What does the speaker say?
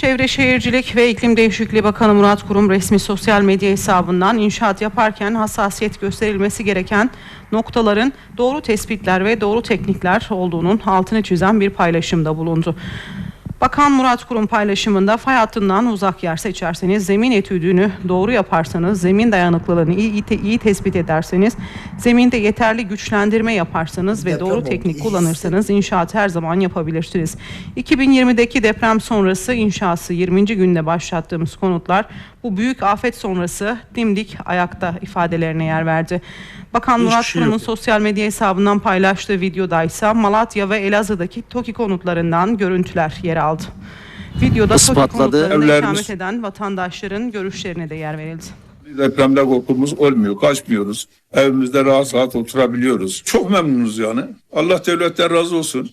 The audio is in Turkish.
Çevre Şehircilik ve İklim Değişikliği Bakanı Murat Kurum resmi sosyal medya hesabından inşaat yaparken hassasiyet gösterilmesi gereken noktaların doğru tespitler ve doğru teknikler olduğunun altını çizen bir paylaşımda bulundu. Bakan Murat Kurum paylaşımında fay hattından uzak yer seçerseniz, zemin etüdünü doğru yaparsanız, zemin dayanıklılığını iyi, iyi, iyi tespit ederseniz, zeminde yeterli güçlendirme yaparsanız ve Deprem doğru teknik kullanırsanız inşaat her zaman yapabilirsiniz. 2020'deki deprem sonrası inşası 20. günde başlattığımız konutlar bu büyük afet sonrası dimdik ayakta ifadelerine yer verdi. Bakan Hiçbir Murat şey Kurum'un sosyal medya hesabından paylaştığı videoda ise Malatya ve Elazığ'daki TOKİ konutlarından görüntüler yer aldı. Videoda TOKİ Ispatladı. Evlerimiz- ikamet eden vatandaşların görüşlerine de yer verildi. Depremde korkumuz olmuyor, kaçmıyoruz. Evimizde rahat rahat oturabiliyoruz. Çok memnunuz yani. Allah devletten razı olsun.